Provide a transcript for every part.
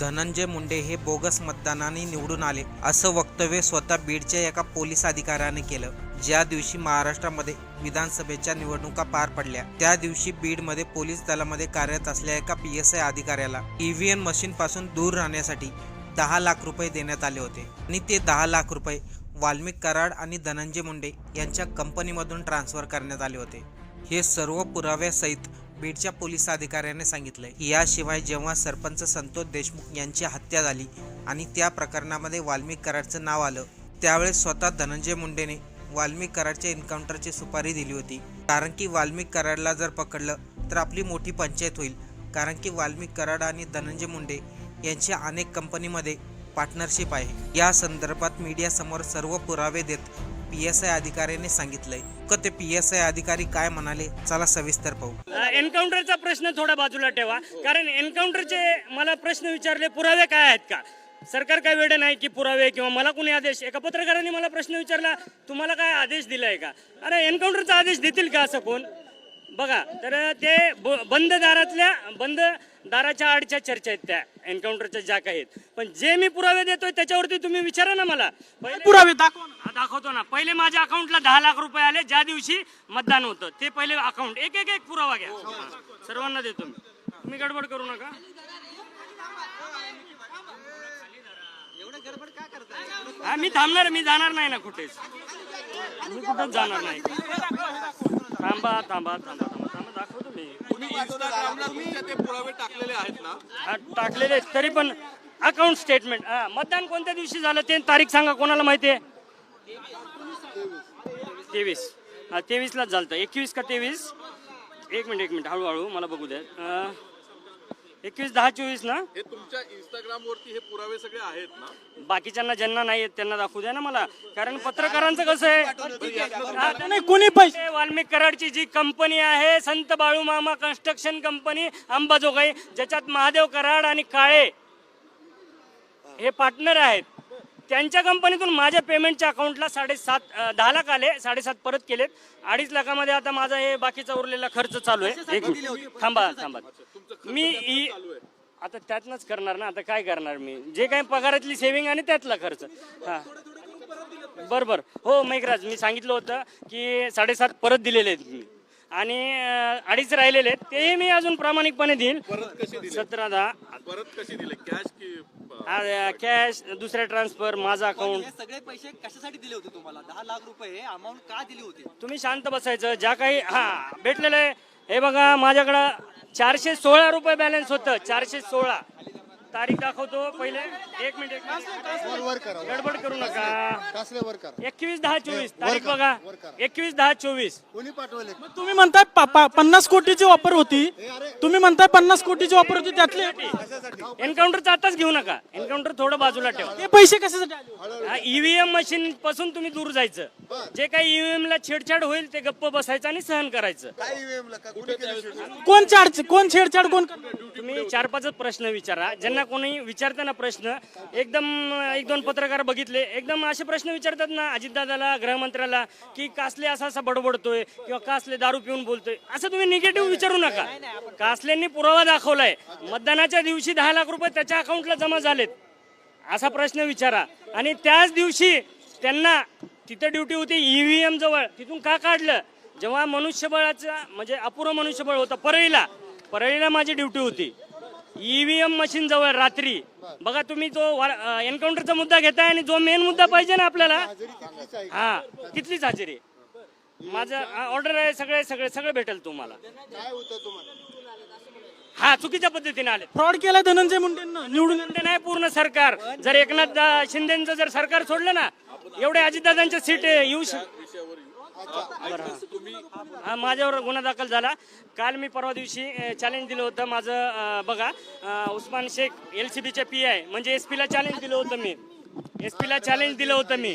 धनंजय मुंडे हे बोगस मतदानाने निवडून आले असं वक्तव्य स्वतः बीडच्या एका पोलीस अधिकाऱ्याने केलं. ज्या दिवशी महाराष्ट्रामध्ये विधानसभेच्या निवडणुका पार पडल्या त्या दिवशी बीडमध्ये पोलीस दलामध्ये कार्यरत असलेल्या एका पी एस आय अधिकाऱ्याला ईव्हीएम मशीन पासून दूर राहण्यासाठी दहा लाख रुपये देण्यात आले होते. आणि ते दहा लाख रुपये वाल्मिक कराड आणि धनंजय मुंडे यांच्या कंपनीमधून ट्रान्सफर करण्यात आले होते. हे सर्व पुराव्यासहित बीडच्या पोलीस अधिकाऱ्याने सांगितले याशिवाय जेव्हा सरपंच संतोष देशमुख यांची हत्या झाली आणि त्या प्रकरणामध्ये वाल्मिक कराडचं नाव आलं त्यावेळेस स्वतः धनंजय मुंडेने वाल्मिक कराडच्या एन्काउंटरची सुपारी दिली होती. कारण की वाल्मिक कराडला जर पकडलं तर आपली मोठी पंचायत होईल. कारण की वाल्मिक कराड आणि धनंजय मुंडे यांची अनेक कंपनीमध्ये पार्टनरशिप आहे. या संदर्भात मीडियासमोर सर्व पुरावे देत पी एस आय अधिकाऱ्याने सांगितलंय. क ते पी एस आय अधिकारी काय म्हणाले चला सविस्तर पाहू. एन्काउंटरचा प्रश्न थोडा बाजूला ठेवा. कारण एन्काउंटरचे मला प्रश्न विचारले पुरावे काय आहेत का? सरकार काय वेळ नाही की पुरावे किंवा मला कोणी आदेश एका पत्रकाराने मला प्रश्न विचारला तुम्हाला काय आदेश दिलाय का? अरे एन्काउंटरचा आदेश देतील का असं कोण? बघा तर ते बंद दारातल्या बंद दाराच्या आडच्या चर्चा आहेत त्या एन्काउंटरच्या ज्या काही आहेत. पण जे मी पुरावे देतोय त्याच्यावरती तुम्ही विचारा ना मला. पहिले पुरावे दाखवा ना. दाखवतो ना. पहिले माझ्या अकाउंटला दहा लाख रुपये आले ज्या दिवशी मतदान होतं. ते पहिले अकाउंट एक एक एक पुरावा घ्या. सर्वांना देतो मी. तुम्ही गडबड करू नका. हा मी थांबणार मी जाणार नाही ना कुठेच. मी कुठेच जाणार नाही. थांबा थांबा थांबा थांबा थांबा दाखवतो मी. ते पुरावे टाकलेले आहेत ना? टाकलेले आहेत. तरी पण अकाउंट स्टेटमेंट मतदान कोणत्या दिवशी झालं ते तारीख सांगा कोणाला माहिती आहे? तेवीस. हा तेवीसलाच झालं एकवीस का तेवीस? एक मिनिट एक मिनिट. हळूहळू मला बघू द्या. अं, एकवीस दहा चोवीस ना? हे तुमच्या इंस्टाग्राम वरती हे पुरावे सगळे आहेत ना? बाकीच्यांना ज्यांना नाही आहेत त्यांना दाखवू द्या ना मला. कारण पत्रकारांचं कसं आहे? नाही कोणी पैसे वाल्मिक कराडची जी कंपनी आहे संत बाळूमामा कन्स्ट्रक्शन कंपनी अंबाजोगाई ज्याच्यात महादेव कराड आणि काळे हे पार्टनर आहेत. त्यांच्या कंपनीतून माझ्या पेमेंटच्या अकाउंटला साडेसात दहा लाख आले. साडेसात परत केलेत. अडीच लाखामध्ये आता माझा हे बाकीचा उरलेला खर्च चालू आहे. एक मिनिट. थांबा थांबा. मी ही आता त्यातनंच करणार ना? आता काय करणार मी? जे काही पगारातली सेव्हिंग आणि त्यातला खर्च. हा. बरं बरं. हो मैकराज मी सांगितलं होतं की साडेसात परत दिलेले आहेत मी. आणि अडीच राहिलेले आहेत. तेही मी अजून प्रामाणिकपणे देईन परत कसे दिले? सतरा दहा परत कसे दिले? कॅश की कॅश दुसऱ्या ट्रान्सफर माझा अकाउंट हे सगळे पैसे कशासाठी दिले होते तुम्हाला? दहा लाख रुपये अमाऊंट का दिली होती? तुम्ही शांत बसायचं. ज्या काही हा भेटलेलं आहे. हे बघा माझ्याकडं चारशे सोळा रुपये बॅलन्स होतं. चारशे सोळा. तारीख दाखवतो. पहिले एक मिनिट एक मिनिट. गडबड करू नका. करा. एकवीस दहा चोवीस. तारीख बघा. एकवीस दहा चोवीस. कोणी पाठवले? तुम्ही म्हणताय पन्नास कोटीची वापर होती. तुम्ही म्हणताय पन्नास कोटीची वापर होती त्यातले एन्काउंटरचं आताच घेऊ नका. एन्काउंटर थोडं बाजूला ठेवा. ते पैसे कशासाठी होते? ईव्हीएम मशीन पासून तुम्ही दूर जायचं. जे काही ईव्हीएम ला छेडछाड होईल ते गप्प बसायचं आणि सहन करायचं. का कुणी शेवटी? कोण चाड कोण छेडछाड कोण? तुम्ही चार पाच प्रश्न विचारा. ज्यांना कोणी विचारताना प्रश्न. एकदम एक दोन पत्रकार बघितले. एकदम असे प्रश्न विचारतात ना अजितदादाला गृहमंत्र्याला की कासले असा असा बडबडतोय किंवा कासले दारू पिऊन बोलतोय. असं तुम्ही निगेटिव्ह विचारू नका. कासलेंनी पुरावा दाखवलाय. मतदानाच्या दिवशी दहा लाख रुपये त्याच्या अकाउंटला जमा झालेत. असा प्रश्न विचारा. आणि त्याच दिवशी त्यांना तिथं ड्युटी होती ईव्हीएम जवळ. तिथून का काढलं? जेव्हा मनुष्यबळाचं म्हणजे अपुरं मनुष्यबळ होतं परळीला. परळीला माझी ड्युटी होती. ईव्हीएम मशीन जवळ रात्री. बघा तुम्ही तो एन्काउंटरचा मुद्दा घेताय आणि जो मेन मुद्दा पाहिजे ना आपल्याला हा तिथलीच हजेरी. आहे. माझं ऑर्डर आहे सगळे सगळे सगळं भेटेल तुम्हाला. काय होतं तुम्हाला? हा चुकीच्या पद्धतीने आले. फ्रॉड केलाय धनंजय मुंडेंना निवडून ते नाही पूर्ण सरकार. जर एकनाथ दा- शिंदेचं जर सरकार सोडलं ना एवढे अजितदादांच्या सीट येऊ शक हा माझ्यावर गुन्हा दाखल झाला. काल मी परवा दिवशी चॅलेंज दिलं होतं माझं बघा उस्मान शेख एल सी बीचे पी आय म्हणजे एस पीला चॅलेंज दिलं होतं मी. एस पीला चॅलेंज दिलं होतं मी.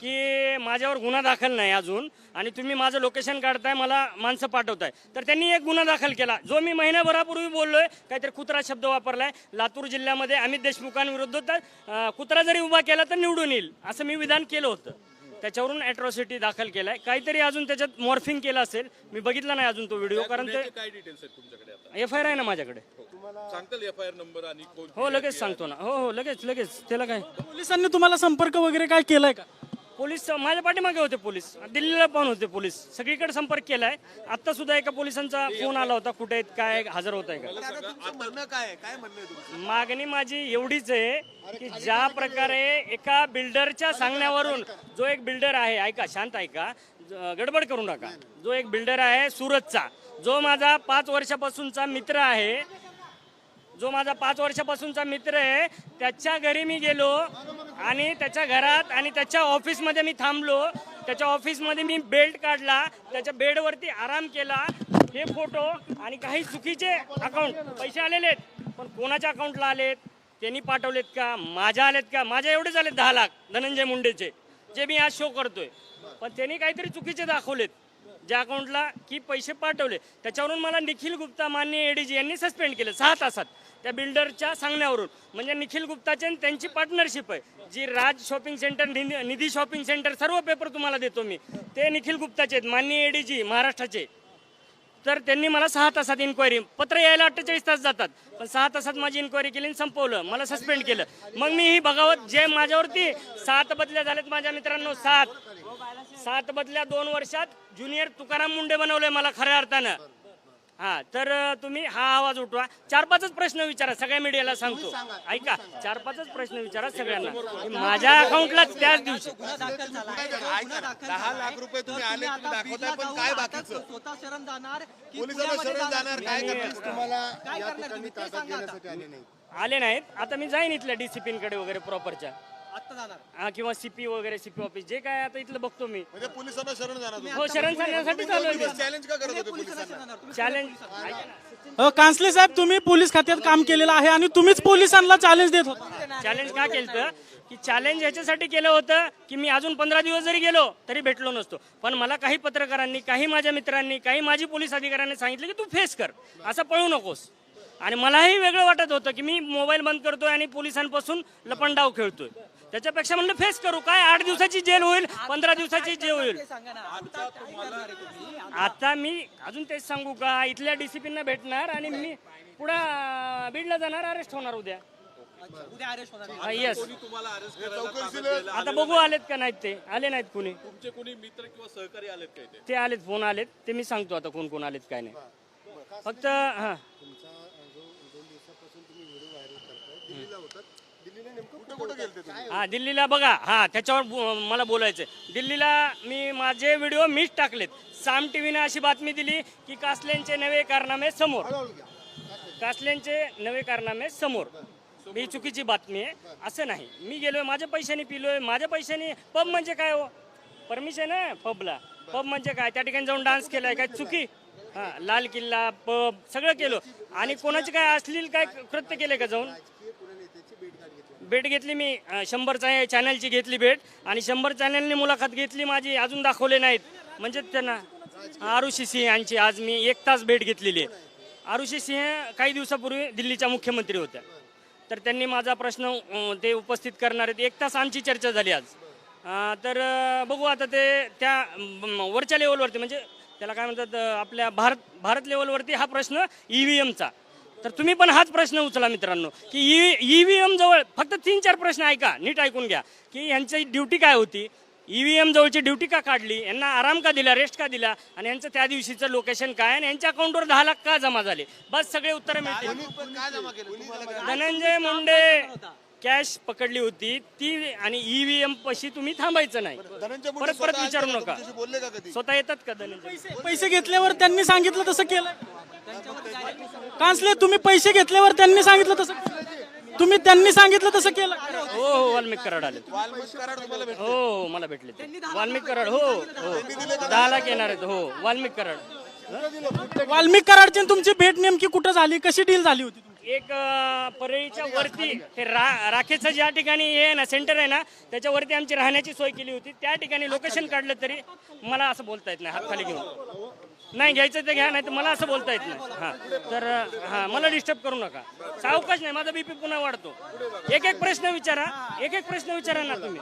की माझ्यावर गुन्हा दाखल नाही अजून आणि तुम्ही माझं लोकेशन काढताय मला माणसं पाठवताय. तर त्यांनी एक गुन्हा दाखल केला. जो मी महिन्याभरापूर्वी बोललोय काहीतरी कुत्रा शब्द वापरलाय. लातूर जिल्ह्यामध्ये अमित देशमुखांविरुद्ध तर, कुत्रा जरी उभा केला तर निवडून येईल असं मी विधान केलं होतं. त्याच्यावरून अॅट्रॉसिटी दाखल केलाय. काहीतरी अजून त्याच्यात मॉर्फिंग केलं असेल. मी बघितलं नाही अजून तो व्हिडिओ कारण ते काय डिटेल्स आहेत तुमच्याकडे आता? एफ आय आर आहे ना माझ्याकडे. सांगताल एफ आय आर नंबर आणि कोण हो लगेच सांगतो ना. हो हो लगेच लगेच. त्याला काय? पोलिसांनी तुम्हाला संपर्क वगैरे काय केलाय का? पोलीस माझ्या पाठीमागे होते पोलीस. दिल्लीला पण होते पोलीस. सगळीकडे संपर्क केलाय. आता सुद्धा एका पोलिसांचा फोन आला होता कुठे आहेत काय हजर होत आहे का? मागणी माझी एवढीच आहे की ज्या प्रकारे एका बिल्डरच्या सांगण्यावरून जो एक बिल्डर आहे ऐका शांत ऐका गडबड करू नका. जो एक बिल्डर आहे सुरतचा जो माझा पाच वर्षापासूनचा मित्र आहे जो माझा पाच वर्षापासूनचा मित्र आहे त्याच्या घरी मी गेलो आणि त्याच्या घरात आणि त्याच्या ऑफिसमध्ये मी थांबलो. त्याच्या ऑफिसमध्ये मी बेल्ट काढला त्याच्या बेडवरती आराम केला. हे फोटो आणि काही चुकीचे अकाउंट पैसे आलेले आहेत पण कोणाच्या अकाउंटला आलेत? त्यांनी पाठवलेत का? माझ्या आलेत का? माझ्या एवढेच आलेत दहा लाख धनंजय मुंडेचे जे मी आज शो करतोय. पण त्यांनी काहीतरी चुकीचे दाखवलेत ज्या अकाउंटला की पैसे पाठवले. त्याच्यावरून मला निखिल गुप्ता मान्य एडीजी यांनी सस्पेंड केलं सहा तासात. त्या बिल्डरच्या सांगण्यावरून. म्हणजे निखिल गुप्ताचे आणि त्यांची पार्टनरशिप आहे. G Raj shopping centre Nidhi Nidhi shopping centre सर्व पेपर तुम्हाला देतो मी. ते निखिल गुप्ताचे आहेत माननीय एडीजी महाराष्ट्राचे. तर त्यांनी मला सहा तासात इन्क्वायरी पत्र यायला अठ्ठेचाळीस तास जातात. पण सहा तासात माझी इन्क्वायरी केली आणि संपवलं. मला सस्पेंड केलं. मग मी ही बघावत जे माझ्यावरती सात बदल्या झाल्यात माझ्या मित्रांनो सात. सात बदल्या दोन वर्षात ज्युनियर तुकाराम मुंडे बनवलंय मला खऱ्या अर्थानं. हा तर तुम्ही हा आवाज उठवा. चार पाचच प्रश्न विचारा सगळ्या मीडियाला सांगतो. ऐका चार पाचच प्रश्न विचारा सगळ्यांना. माझ्या अकाउंटला त्याच दिवशी. दहा. लाख रुपये तुम्ही आले, तुम्ही दाखवताय, पण काय बाकीचं? स्वतः शरण जाणार की पोलिसांना शरण जाणार? काय करणार? तुम्हाला या ठिकाणी ताब्यात. घेण्यासाठी नाही. आले नाहीत. आता मी जाईन इथल्या डिसिप्लिनकडे वगैरे प्रॉपरच्या जाणार. हा किंवा सीपी वगैरे सीपी ऑफिस जे काय आता इथलं बघतो मी. म्हणजे पोलिसांना शरण जाणार तुम्ही हो शरण सांगण्यासाठी चालू आहे चॅलेंज का करत होते पोलिसांना? पोलिसांना शरण जाणार तुम्ही चॅलेंज अ, कांसले साहेब तुम्ही पोलीस खात्यात काम केलेलं आहे आणि तुम्हीच पोलिसांना चॅलेंज देत होता. चॅलेंज का केलं की चॅलेंज ह्याच्यासाठी केलं होतं की मी अजून पंधरा दिवस जरी गेलो तरी भेटलो नसतो. पण मला काही पत्रकारांनी काही माझ्या मित्रांनी काही माझी पोलीस अधिकाऱ्यांनी सांगितलं की तू फेस कर. असं पळू नकोस. आणि मलाही वेगळं वाटत होतं की मी मोबाईल बंद करतोय आणि पोलिसांपासून लपंडाव खेळतोय. त्याच्यापेक्षा म्हणलं फेस करू. काय आठ दिवसाची जेल होईल पंधरा दिवसाची जेल होईल. आता मी अजून तेच सांगू का? इथल्या डीसीपींना भेटणार आणि मी पुढं बीडला जाणार अरेस्ट होणार उद्या. येस आता बघू आलेत का नाहीत ते? आले नाहीत कोणी? तुमचे कोणी मित्र किंवा सहकारी आलेत काय ते ते आलेत फोन आलेत. ते मी सांगतो आता कोण कोण आलेत काय नाही. फक्त हा. कुठे कुठे गेलते तुम्ही हा दिल्लीला बघा. हा त्याच्यावर बो- मला बोलायचं दिल्लीला मी माझे व्हिडिओ मीच टाकलेत. साम टीव्हीने अशी बातमी दिली की कासल्यांचे नवे कारनामे समोर. कासल्यांचे नवे कारनामे समोर. ही चुकीची बातमी आहे. असं नाही. मी गेलोय माझ्या पैशाने पिलोय. माझ्या पैशाने पब म्हणजे काय हो? परमिशन आहे पबला पब म्हणजे काय? त्या ठिकाणी जाऊन डान्स केलाय. काय चुकी? हा लाल किल्ला पब सगळं केलं. आणि कोणाचे काय अश्लील काय कृत्य केले का जाऊन? भेट घेतली मी. शंभर शंभरचा चॅनलची घेतली भेट आणि शंभर चॅनलनी मुलाखत घेतली माझी अजून दाखवले नाहीत. म्हणजे त्यांना आरुषी सिंह यांची आज मी एक तास भेट घेतलेली आहे. आरुषी सिंह काही दिवसापूर्वी दिल्लीच्या मुख्यमंत्री होत्या. तर त्यांनी माझा प्रश्न ते उपस्थित करणार आहेत. एक तास आमची चर्चा झाली आज. तर बघू आता ते त्या वरच्या लेवलवरती म्हणजे त्याला काय म्हणतात आपल्या भारत भारत लेवलवरती हा प्रश्न ई व्ही एमचा तर तुम्ही पण हाच प्रश्न उचला मित्रांनो की ईव्हीएम जवळ फक्त तीन चार प्रश्न ऐका नीट ऐकून घ्या की यांची ड्युटी काय होती? ईव्हीएम जवळची ड्युटी का काढली? यांना आराम का दिला रेस्ट का दिला? आणि यांचं त्या दिवशीचं लोकेशन काय? आणि यांच्या अकाउंटवर दहा लाख का जमा झाले? बस सगळे उत्तर मिळतील. धनंजय मुंडे कॅश पकडली होती ती आणि ईव्हीएम पशी तुम्ही थांबायचं नाही. धनंजय मुंडे परत परत विचारू? नका. तुमच्याशी बोलले का कधी? स्वतः येतात का धनंजय? पैसे पैसे घेतल्यावर त्यांनी सांगितलं तसं केलं कांसले तुम्ही पैसे घेतल्यावर त्यांनी सांगितलं तसं? तुम्ही त्यांनी सांगितलं तसं केलं. हो हो वाल्मिक कराड आले. वाल्मिक कराड तुम्हाला भेटले. हो हो मला भेटले ते. वाल्मिक कराड हो हो. दहा लाख येणार आहेत हो वाल्मिक कराड. वाल्मिक कराडची आणि तुमची भेट नेमकी कुठं झाली? कशी डील झाली होती तुमची? एक अं, परळीच्या वरती ते रा राखेचं ज्या ठिकाणी हे आहे ना सेंटर आहे ना त्याच्यावरती आमची राहण्याची सोय केली होती. त्या ठिकाणी लोकेशन काढलं तरी मला असं बोलता येत नाही. हात खाली घेऊन. नाही घ्यायचं ते घ्या नाही तर मला असं बोलता येत नाही. हा. तर अं, हा मला डिस्टर्ब करू नका. सावकाश नाही माझा बीपी पुन्हा वाढतो. एक एक प्रश्न विचारा. एक एक प्रश्न विचारा ना तुम्ही.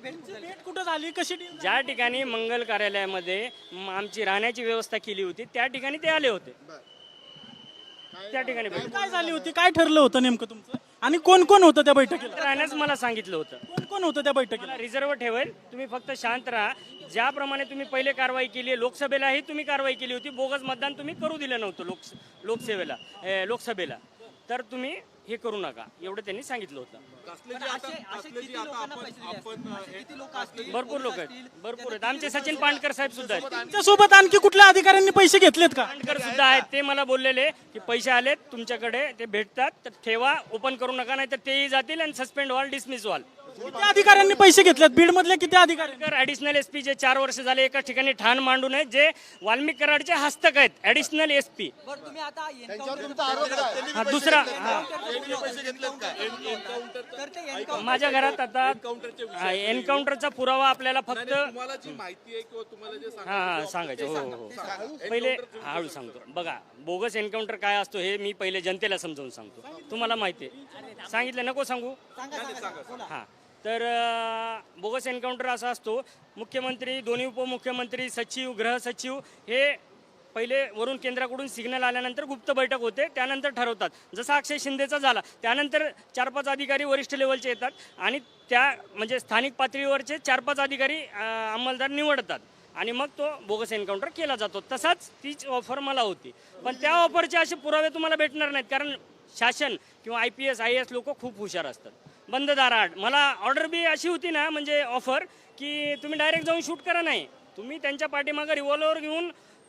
भेट कुठं झाली? कशी डील ज्या ठिकाणी मंगल कार्यालयामध्ये म- आमची राहण्याची व्यवस्था केली होती त्या ठिकाणी ते आले होते. त्या ठिकाणी काय झाली होती? काय ठरलं होतं नेमकं तुमचं? आणि कोण कोण होतं त्या बैठकीला? राहण्यास मला सांगितलं होतं. कोण कोण होतं त्या बैठकीला? मला रिझर्व ठेवेल. तुम्ही फक्त शांत राहा. ज्याप्रमाणे तुम्ही पहिले कारवाई केली आहे लोकसभेलाही तुम्ही कारवाई केली होती बोगस मतदान तुम्ही करू दिलं नव्हतं लोक लोकसेवेला लोकसभेला. तर तुम्ही हे करू नका एवढं त्यांनी सांगितलं होतं. कासले जी आता कासले जी आता आपण आपण किती लोक असतील? भरपूर लोक आहेत भरपूर आहेत. आमचे सचिन पांडकर साहेब सुद्धा आहेत. त्यांच्यासोबत आणखी कुठल्या अधिकाऱ्यांनी पैसे घेतलेत का? पांडकर सुद्धा आहेत ते मला बोललेले की पैसे आलेत तुमच्याकडे ते भेटतात तर ठेवा ओपन करू नका नाही तर तेही जातील आणि सस्पेंड व्हाल डिसमिस व्हाल. किती अधिकाऱ्यांनी पैसे घेतलेत? बीड मधले किती अधिकारी ऍडिशनल एस पी जे चार वर्ष झाले एका ठिकाणी ठाण मांडून आहेत जे वाल्मिक कराडचे हस्तक आहेत ऍडिशनल एस पी बरं तुम्ही आता त्यांच्यावर तुमचा आरोप काय? हा दुसरा हा. पैसे घेतलेत काय तर ते एन्काउंटर माझ्या घरात आता एन्काउंटरचा पुरावा आपल्याला फक्त तुम्हाला जी माहिती आहे किंवा तुम्हाला जे हा हा सांगायचं हो हो हो. पहिले हळू सांगतो. बघा बोगस एन्काउंटर काय असतो हे मी पहिले जनतेला समजावून सांगतो. तुम्हाला माहिती आहे. सांगितलं नको सांगू? हा. तर बोगस एन्काउंटर असा असतो मुख्यमंत्री दोन्ही उपमुख्यमंत्री सचिव गृहसचिव हे पहिले वरून केंद्राकडून सिग्नल आल्यानंतर गुप्त बैठक होते त्यानंतर ठरवतात. जसा अक्षय शिंदेचा झाला त्यानंतर चार पाच अधिकारी वरिष्ठ लेवलचे येतात आणि त्या म्हणजे स्थानिक पातळीवरचे चार पाच अधिकारी अंमलदार निवडतात आणि मग तो बोगस एन्काउंटर केला जातो. तसाच तीच ऑफर मला होती. पण त्या ऑफरचे असे पुरावे तुम्हाला भेटणार नाहीत कारण शासन किंवा I P S I S लोक खूप हुशार असतात. बंद दाराआड मला ऑर्डर बी अशी होती ना म्हणजे ऑफर की तुम्ही डायरेक्ट जाऊन शूट करा नाही. तुम्ही त्यांच्या पाठीमागं रिव्हॉल्वर घेऊन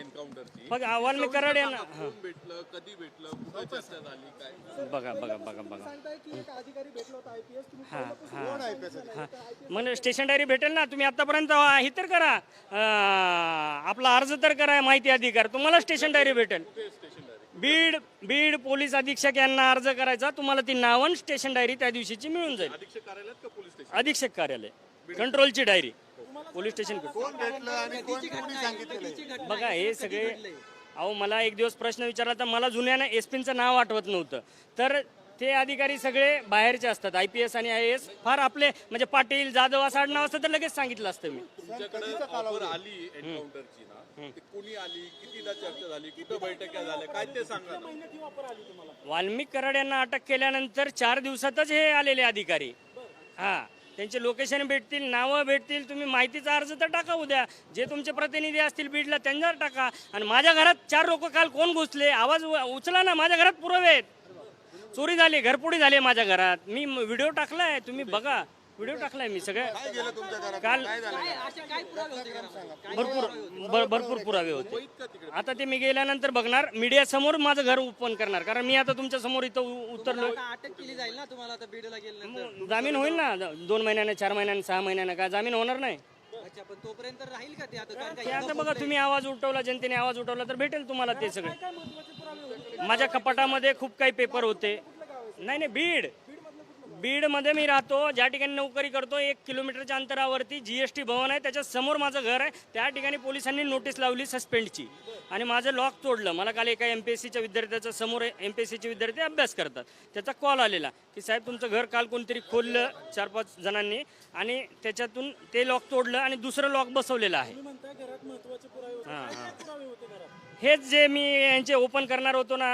एन्काउंटरची. मी कराड यांना कोण भेटलं कधी भेटलं कुठे चर्चा झाली काय? बघा बघा बघा बघा. हा म्हणजे स्टेशन डायरी भेटेल ना तुम्ही आतापर्यंत हे तर करा. अं, आपला अर्ज तर करा माहिती अधिकार. तुम्हाला स्टेशन डायरी भेटेल. बीड बीड पोलीस अधीक्षक यांना अर्ज करायचा. तुम्हाला ती नावन स्टेशन डायरी त्या दिवशीची मिळून जाईल. अधीक्षक कार्यालयात का पोलीस स्टेशन? अधीक्षक कार्यालय. कंट्रोलची डायरी. पोलीस स्टेशन कोण भेटलं आणि कोण कोणी सांगितलेलं बघा हे सगळे अहो मला एक दिवस प्रश्न विचारला तर मला जुन्यानं एस पीचं नाव आठवत नव्हतं. तर ते अधिकारी सगळे बाहेरचे असतात आय पी एस आणि आय एस फार आपले म्हणजे पाटील जाधव असं आडनाव असतं तर लगेच सांगितलं असतं मी. तुमच्याकडे ऑफर आली एन्काउंटरची ना? ती कुणी आली? कितीदा चर्चा झाली? कुठं बैठका झाल्या? काय ते सांगा ना. वाल्मिक कराड यांना अटक केल्यानंतर चार दिवसातच हे आलेले अधिकारी. हा. त्यांचे लोकेशन भेटतील नावं भेटतील तुम्ही माहितीचा अर्ज तर टाका उद्या. जे तुमचे प्रतिनिधी असतील बीडला त्यांच्यावर टाका. आणि माझ्या घरात चार लोक काल कोण घुसले? आवाज उ- उचला ना माझ्या घरात पुरावे आहेत चोरी झाली घरपुडी झाली माझ्या घरात. मी व्हिडिओ टाकला आहे तुम्ही बघा. व्हिडिओ टाकलाय मी सगळं काय गेलं तुमच्या घरात? काल असे काय पुरावे होते का? भरपूर भर- भरपूर पुरावे होते. आता ते मी गेल्यानंतर बघणार मीडिया समोर माझं घर ओपन करणार कारण मी आता तुमच्यासमोर इथं उ- उतरलो आता अटक केली जाईल ना तुम्हाला आता बीडला गेल्यानंतर? जामीन होईल ना दोन महिन्याने चार महिन्याने सहा महिन्याने काय जामीन होणार नाही. अच्छा पण तोपर्यंत राहील का ते आता? कारण ते का आता बघा तुम्ही आवाज उठवला जनतेने आवाज उठवला तर भेटेल तुम्हाला ते सगळे. माझ्या कपाटामध्ये खूप काही पेपर होते. नाही नाही बीड. बीडमध्ये मी राहतो ज्या ठिकाणी नोकरी करतो एक किलोमीटरच्या अंतरावरती जीएसटी भवन आहे. त्याच्यासमोर माझं घर आहे. त्या ठिकाणी पोलिसांनी नोटीस लावली सस्पेंडची. आणि माझं लॉक तोडलं. मला काल एका एम पी एस सीच्या विद्यार्थ्याच्या समोर एम पी एस सीचे विद्यार्थी अभ्यास करतात. त्याचा कॉल आलेला की साहेब तुमचं घर काल कोणतरी खोललं चार पाच जणांनी आणि त्याच्यातून ते लॉक तोडलं आणि दुसरं लॉक बसवलेलं आहे. हां हां. हेच जे मी यांचे ओपन करणार होतो ना